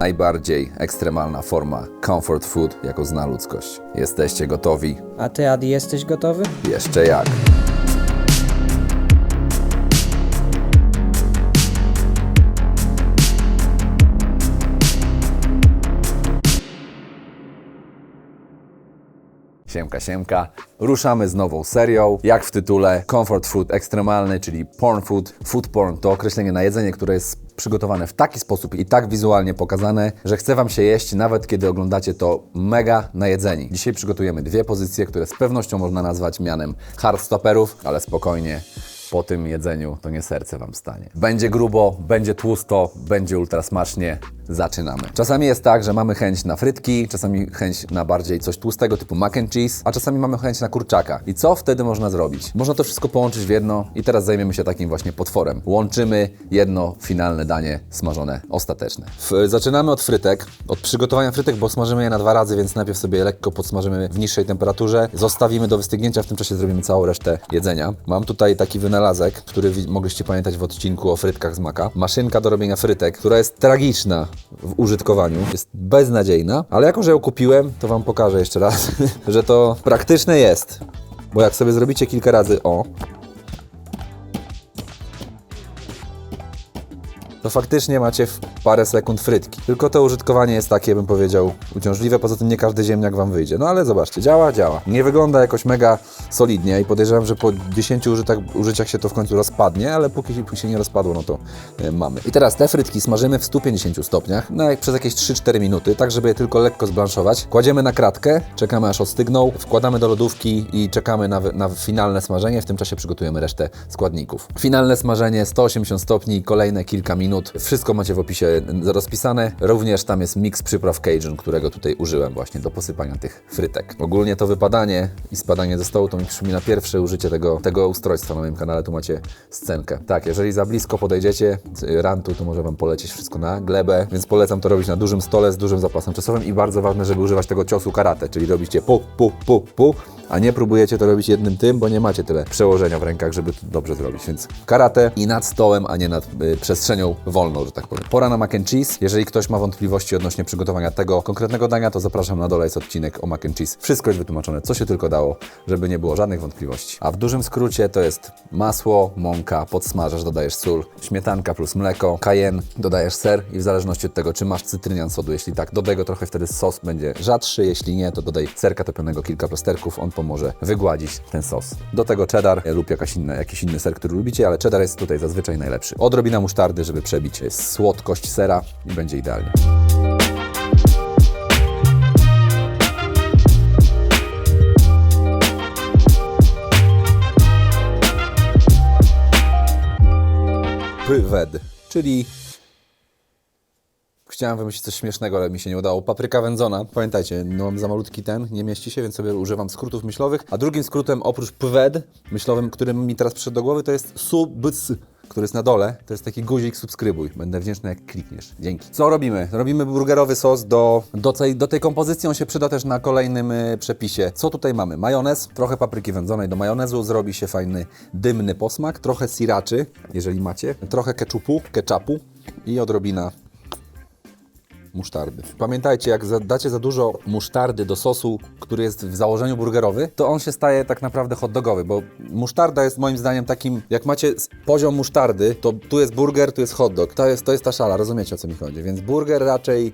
Najbardziej ekstremalna forma comfort food, jaką zna ludzkość. Jesteście gotowi? A ty, Adi, jesteś gotowy? Jeszcze jak. Siemka, siemka. Ruszamy z nową serią. Jak w tytule, comfort food ekstremalny, czyli porn food. Food porn to określenie na jedzenie, które jest przygotowane w taki sposób i tak wizualnie pokazane, że chce Wam się jeść nawet kiedy oglądacie to mega najedzeni. Dzisiaj przygotujemy dwie pozycje, które z pewnością można nazwać mianem hardstopperów, ale spokojnie. Po tym jedzeniu to nie serce Wam stanie. Będzie grubo, będzie tłusto, będzie ultra smacznie. Zaczynamy. Czasami jest tak, że mamy chęć na frytki, czasami chęć na bardziej coś tłustego typu mac and cheese, a czasami mamy chęć na kurczaka. I co wtedy można zrobić? Można to wszystko połączyć w jedno i teraz zajmiemy się takim właśnie potworem. Łączymy jedno finalne danie smażone ostateczne. F- zaczynamy od frytek, od przygotowania frytek, bo smażymy je na dwa razy, więc najpierw sobie lekko podsmażymy w niższej temperaturze, zostawimy do wystygnięcia, w tym czasie zrobimy całą resztę jedzenia. Mam tutaj taki wynalazek, który wi- mogliście pamiętać w odcinku o frytkach z maka. Maszynka do robienia frytek, która jest tragiczna w użytkowaniu, jest beznadziejna, ale jako, że ją kupiłem, to Wam pokażę jeszcze raz, że to praktyczne jest. Bo jak sobie zrobicie kilka razy o, to faktycznie macie w parę sekund frytki. Tylko to użytkowanie jest takie, bym powiedział, uciążliwe, poza tym nie każdy ziemniak Wam wyjdzie. No ale zobaczcie, działa, działa. Nie wygląda jakoś mega solidnie i podejrzewam, że po 10 użytach, użyciach się to w końcu rozpadnie, ale póki, się nie rozpadło, no to e, mamy. I teraz te frytki smażymy w 150 stopniach no, jak przez jakieś 3-4 minuty, tak żeby je tylko lekko zblanszować. Kładziemy na kratkę, czekamy aż ostygną, wkładamy do lodówki i czekamy na, na finalne smażenie. W tym czasie przygotujemy resztę składników. Finalne smażenie 180 stopni, kolejne kilka minut. Wszystko macie w opisie rozpisane. Również tam jest miks przypraw Cajun, którego tutaj użyłem właśnie do posypania tych frytek. Ogólnie to wypadanie i spadanie ze stołu to mi przypomina pierwsze użycie tego, tego ustrojstwa na moim kanale. Tu macie scenkę. Tak, jeżeli za blisko podejdziecie rantu, to może Wam polecieć wszystko na glebę, więc polecam to robić na dużym stole z dużym zapasem czasowym i bardzo ważne, żeby używać tego ciosu karate, czyli robicie pu, pu, pu, pu, a nie próbujecie to robić jednym tym, bo nie macie tyle przełożenia w rękach, żeby to dobrze zrobić. Więc karate i nad stołem, a nie nad y, przestrzenią wolną, że tak powiem. Pora na mac and cheese. Jeżeli ktoś ma wątpliwości odnośnie przygotowania tego konkretnego dania, to zapraszam na dole jest odcinek o mac and cheese. Wszystko jest wytłumaczone, co się tylko dało, żeby nie było żadnych wątpliwości. A w dużym skrócie to jest masło, mąka, podsmażasz, dodajesz sól, śmietanka plus mleko, cayenne, dodajesz ser i w zależności od tego, czy masz cytrynian sodu, jeśli tak, dodaj go trochę, wtedy sos będzie rzadszy, jeśli nie, to dodaj serka topionego, kilka plasterków, on pomoże wygładzić ten sos. Do tego cheddar lub jakaś inna, jakiś inny ser, który lubicie, ale cheddar jest tutaj zazwyczaj najlepszy. Odrobina musztardy, żeby przebić słodkość sera i będzie idealnie. Pywed, czyli Chciałem wymyślić coś śmiesznego, ale mi się nie udało. Papryka wędzona. Pamiętajcie, no mam za malutki ten, nie mieści się, więc sobie używam skrótów myślowych. A drugim skrótem oprócz pwed myślowym, który mi teraz przyszedł do głowy, to jest subs, który jest na dole. To jest taki guzik subskrybuj. Będę wdzięczny jak klikniesz. Dzięki. Co robimy? Robimy burgerowy sos do, do, tej, do tej kompozycji. On się przyda też na kolejnym y, przepisie. Co tutaj mamy? Majonez, trochę papryki wędzonej do majonezu. Zrobi się fajny, dymny posmak. Trochę sriraczy, jeżeli macie. Trochę keczupu, ketchupu i odrobina musztardy. Pamiętajcie, jak dacie za dużo musztardy do sosu, który jest w założeniu burgerowy, to on się staje tak naprawdę hot dogowy, bo musztarda jest moim zdaniem takim, jak macie poziom musztardy, to tu jest burger, tu jest hot dog. To jest, to jest ta szala, rozumiecie o co mi chodzi. Więc burger raczej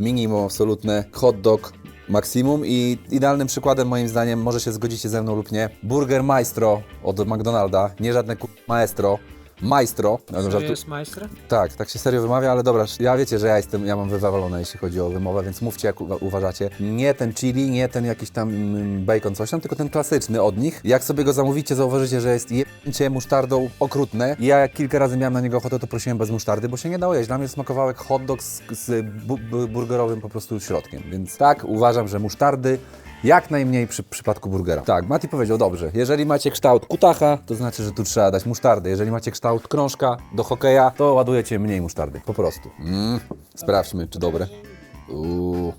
minimum absolutne, hot dog maksimum i idealnym przykładem moim zdaniem, może się zgodzicie ze mną lub nie, burger maestro od McDonalda, nie żadne maestro, maestro. Żartu- jest majstra? tak, tak się serio wymawia, ale dobra, ja wiecie, że ja jestem, ja mam wywalone, jeśli chodzi o wymowę, więc mówcie jak uwa- uważacie. Nie ten chili, nie ten jakiś tam mm, bacon, coś tam, tylko ten klasyczny od nich. Jak sobie go zamówicie, zauważycie, że jest jebnięcie musztardą okrutne. Ja jak kilka razy miałem na niego ochotę, to prosiłem bez musztardy, bo się nie dało jeść. Dla mnie smakował jak hot dog z, z bu, burgerowym po prostu środkiem, więc tak, uważam, że musztardy jak najmniej przy przypadku burgera. Tak, Mati powiedział dobrze. Jeżeli macie kształt kutacha, to znaczy, że tu trzeba dać musztardę. Jeżeli macie kształt krążka do hokeja, to ładujecie mniej musztardy. Po prostu. Mm. Sprawdźmy, czy dobre. Uuu.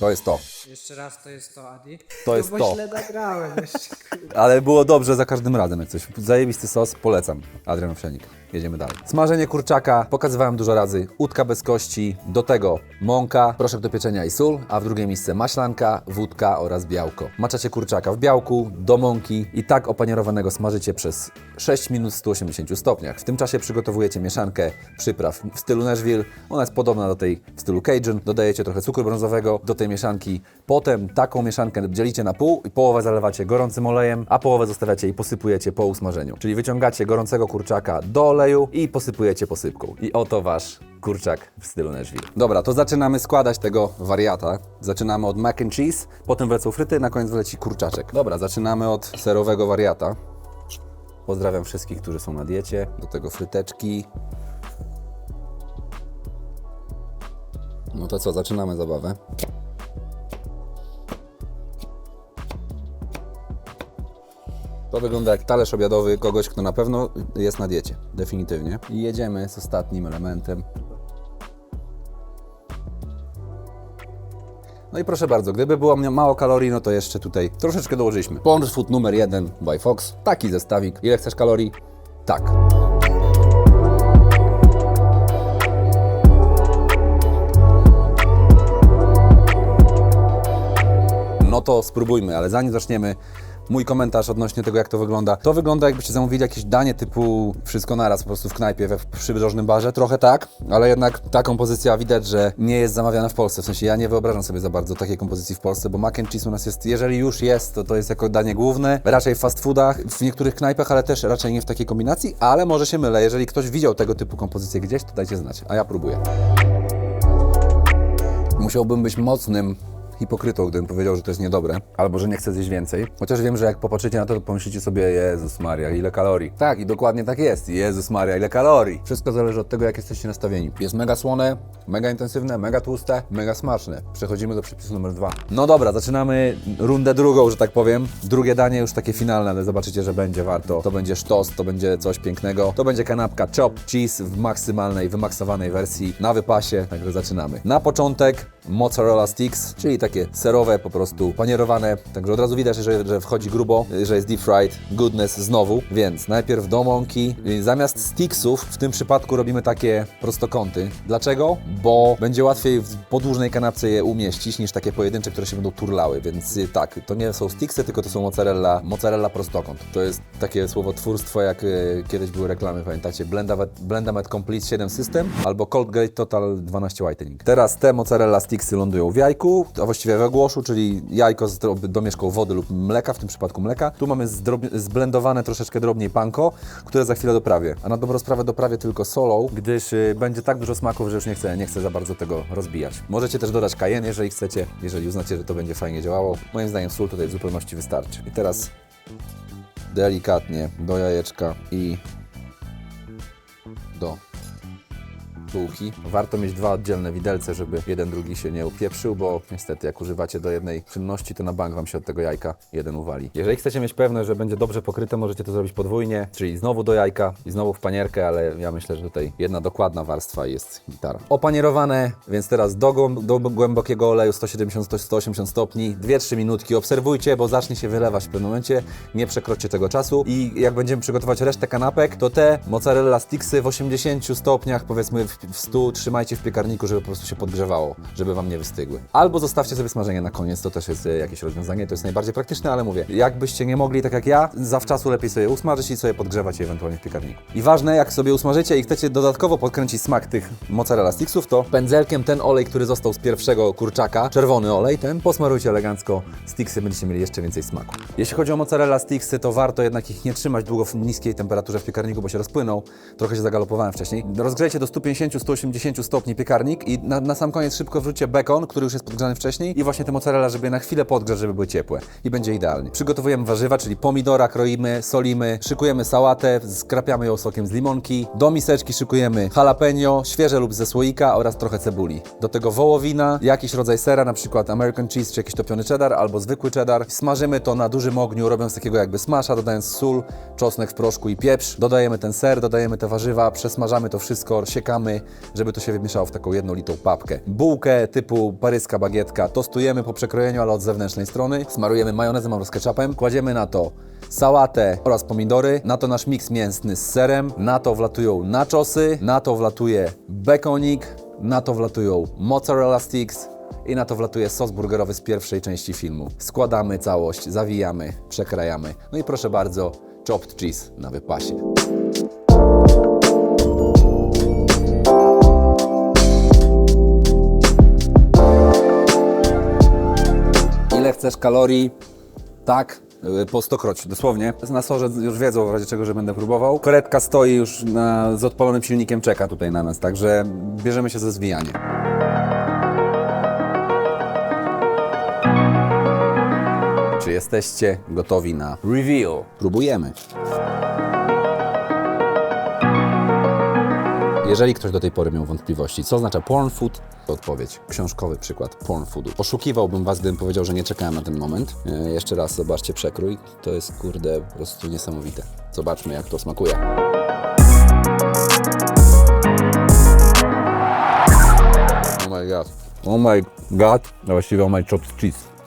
To jest to. Jeszcze raz to jest to, Adi. To jest no to. bo źle nagrałem jeszcze. Ale było dobrze za każdym razem, jak coś. Zajebisty sos, polecam. Adrian Owsianik. Jedziemy dalej. Smażenie kurczaka, pokazywałem dużo razy. Udka bez kości, do tego mąka, proszek do pieczenia i sól, a w drugie miejsce maślanka, wódka oraz białko. Maczacie kurczaka w białku, do mąki i tak opanierowanego smażycie przez 6 minut w 180 stopniach. W tym czasie przygotowujecie mieszankę przypraw w stylu Nashville. Ona jest podobna do tej w stylu Cajun. Dodajecie trochę cukru brązowego do tej mieszanki. Potem taką mieszankę dzielicie na pół i połowę zalewacie gorącym olejem, a połowę zostawiacie i posypujecie po usmażeniu. Czyli wyciągacie gorącego kurczaka do oleju i posypujecie posypką. I oto wasz kurczak w stylu Nashville. Dobra, to zaczynamy składać tego wariata. Zaczynamy od mac and cheese, potem wlecą fryty, na koniec wleci kurczaczek. Dobra, zaczynamy od serowego wariata. Pozdrawiam wszystkich, którzy są na diecie. Do tego fryteczki. No to co, zaczynamy zabawę. To wygląda jak talerz obiadowy kogoś, kto na pewno jest na diecie. Definitywnie. I jedziemy z ostatnim elementem. No i proszę bardzo, gdyby było mało kalorii, no to jeszcze tutaj troszeczkę dołożyliśmy. Pond Food numer 1 by Fox. Taki zestawik. Ile chcesz kalorii? Tak. No to spróbujmy, ale zanim zaczniemy, mój komentarz odnośnie tego, jak to wygląda. To wygląda, jakbyście zamówili jakieś danie typu wszystko naraz po prostu w knajpie, we przydrożnym barze. Trochę tak, ale jednak ta kompozycja widać, że nie jest zamawiana w Polsce. W sensie ja nie wyobrażam sobie za bardzo takiej kompozycji w Polsce, bo mac and cheese u nas jest, jeżeli już jest, to to jest jako danie główne, raczej w fast foodach, w niektórych knajpach, ale też raczej nie w takiej kombinacji, ale może się mylę. Jeżeli ktoś widział tego typu kompozycję gdzieś, to dajcie znać, a ja próbuję. Musiałbym być mocnym hipokrytą, gdybym powiedział, że to jest niedobre, albo że nie chcę zjeść więcej. Chociaż wiem, że jak popatrzycie na to, to pomyślicie sobie, Jezus Maria, ile kalorii. Tak, i dokładnie tak jest. Jezus Maria, ile kalorii. Wszystko zależy od tego, jak jesteście nastawieni. Jest mega słone, mega intensywne, mega tłuste, mega smaczne. Przechodzimy do przepisu numer dwa. No dobra, zaczynamy rundę drugą, że tak powiem. Drugie danie już takie finalne, ale zobaczycie, że będzie warto. To będzie sztos, to będzie coś pięknego. To będzie kanapka chop cheese w maksymalnej, wymaksowanej wersji na wypasie, także zaczynamy. Na początek mozzarella sticks, czyli takie serowe, po prostu panierowane, także od razu widać, że, że wchodzi grubo, że jest deep fried, goodness znowu, więc najpierw do mąki, zamiast sticksów w tym przypadku robimy takie prostokąty. Dlaczego? Bo będzie łatwiej w podłużnej kanapce je umieścić niż takie pojedyncze, które się będą turlały, więc y, tak, to nie są sticksy, tylko to są mozzarella, mozzarella prostokąt. To jest takie słowotwórstwo, jak y, kiedyś były reklamy, pamiętacie? Blendamet, Blendamet Complete 7 System albo Cold Grade Total 12 Whitening. Teraz te mozzarella sticksy lądują w jajku, a właściwie we głoszu, czyli jajko z domieszką wody lub mleka, w tym przypadku mleka. Tu mamy zblendowane troszeczkę drobniej panko, które za chwilę doprawię. A na dobrą sprawę doprawię tylko solą, gdyż y, będzie tak dużo smaków, że już nie chcę, nie chcę za bardzo tego rozbijać. Możecie też dodać cayenne, jeżeli chcecie, jeżeli uznacie, że to będzie fajnie działało. Moim zdaniem sól tutaj w zupełności wystarczy. I teraz delikatnie do jajeczka i do bułki. Warto mieć dwa oddzielne widelce, żeby jeden drugi się nie upieprzył, bo niestety jak używacie do jednej czynności, to na bank Wam się od tego jajka jeden uwali. Jeżeli chcecie mieć pewność, że będzie dobrze pokryte, możecie to zrobić podwójnie, czyli znowu do jajka i znowu w panierkę, ale ja myślę, że tutaj jedna dokładna warstwa jest gitara. Opanierowane, więc teraz do, do głębokiego oleju 170-180 stopni, 2-3 minutki. Obserwujcie, bo zacznie się wylewać w pewnym momencie, nie przekroczcie tego czasu i jak będziemy przygotować resztę kanapek, to te mozzarella sticksy w 80 stopniach, powiedzmy w, w 100, trzymajcie w piekarniku, żeby po prostu się podgrzewało, żeby Wam nie wystygły. Albo zostawcie sobie smażenie na koniec, to też jest e, jakieś rozwiązanie, to jest najbardziej praktyczne, ale mówię, jakbyście nie mogli, tak jak ja, zawczasu lepiej sobie usmażyć i sobie podgrzewać je ewentualnie w piekarniku. I ważne, jak sobie usmażycie i chcecie dodatkowo podkręcić smak tych mozzarella sticksów, to pędzelkiem ten olej, który został z pierwszego kurczaka, czerwony olej, ten posmarujcie elegancko, sticksy będziecie mieli jeszcze więcej smaku. Jeśli chodzi o mozzarella sticksy, to warto jednak ich nie trzymać długo w niskiej temperaturze w piekarniku, bo się rozpłyną. Trochę się zagalopowałem wcześniej. Rozgrzejcie do 150-180 stopni piekarnik i na, na sam koniec szybko wrzućcie bekon, który już jest podgrzany wcześniej i właśnie te mozzarella, żeby je na chwilę podgrzać, żeby były ciepłe. I będzie idealnie. Przygotowujemy warzywa, czyli pomidora kroimy, solimy, szykujemy sałatę, skrapiamy ją sokiem z limonki. Do miseczki szykujemy jalapeno, świeże lub ze słoika oraz trochę cebuli. Do tego wołowina, jakiś rodzaj sera, na przykład American cheese czy jakiś topiony cheddar albo zwykły cheddar. Smażymy to na dużym ogniu, robiąc takiego jakby smasza, dodając sól, czosnek w proszku i pieprz. Dodajemy ten ser, dodajemy te warzywa, przesmażamy to wszystko, siekamy Żeby to się wymieszało w taką jednolitą papkę. Bułkę typu paryska bagietka tostujemy po przekrojeniu, ale od zewnętrznej strony. Smarujemy majonezem albo z ketchupem. Kładziemy na to sałatę oraz pomidory, na to nasz miks mięsny z serem, na to wlatują nachosy, na to wlatuje bekonik, na to wlatują mozzarella sticks, i na to wlatuje sos burgerowy z pierwszej części filmu. Składamy całość, zawijamy, przekrajamy. No i proszę bardzo, chopped cheese na wypasie. Chcesz kalorii? Tak, y, po stokroć, dosłownie. Na sorze już wiedzą w razie czego, że będę próbował. Koretka stoi już na, z odpalonym silnikiem, czeka tutaj na nas, także bierzemy się za zwijanie. Czy jesteście gotowi na reveal? Próbujemy. Jeżeli ktoś do tej pory miał wątpliwości, co oznacza porn food, to odpowiedź. Książkowy przykład porn foodu. Oszukiwałbym Was, gdybym powiedział, że nie czekałem na ten moment. E, jeszcze raz zobaczcie przekrój. To jest kurde po prostu niesamowite. Zobaczmy, jak to smakuje. Oh my god. Oh my god. A właściwie oh my chopped cheese.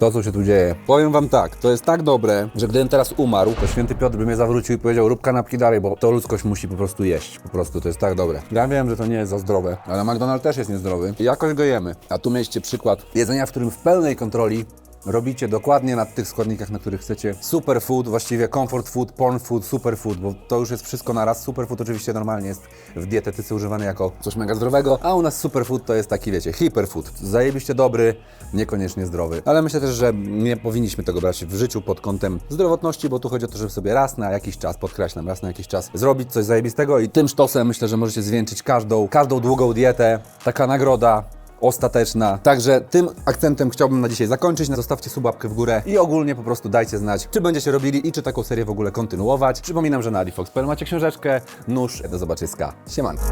To, co się tu dzieje. Powiem wam tak, to jest tak dobre, że gdybym teraz umarł, to święty Piotr by mnie zawrócił i powiedział, rób kanapki dalej, bo to ludzkość musi po prostu jeść. Po prostu to jest tak dobre. Ja wiem, że to nie jest za zdrowe, ale McDonald's też jest niezdrowy. I jakoś go jemy. A tu mieliście przykład jedzenia, w którym w pełnej kontroli robicie dokładnie na tych składnikach, na których chcecie. Superfood, właściwie comfort food, porn food, superfood, bo to już jest wszystko na raz. Superfood oczywiście normalnie jest w dietetyce używany jako coś mega zdrowego, a u nas superfood to jest taki, wiecie, hiperfood. Zajebiście dobry, niekoniecznie zdrowy. Ale myślę też, że nie powinniśmy tego brać w życiu pod kątem zdrowotności, bo tu chodzi o to, żeby sobie raz na jakiś czas, podkreślam, raz na jakiś czas zrobić coś zajebistego i tym sztosem myślę, że możecie zwieńczyć każdą, każdą długą dietę. Taka nagroda ostateczna. Także tym akcentem chciałbym na dzisiaj zakończyć. Zostawcie subapkę w górę i ogólnie po prostu dajcie znać, czy będziecie robili i czy taką serię w ogóle kontynuować. Przypominam, że na alifox.pl macie książeczkę, nóż. Do zobaczyska. Siemanko.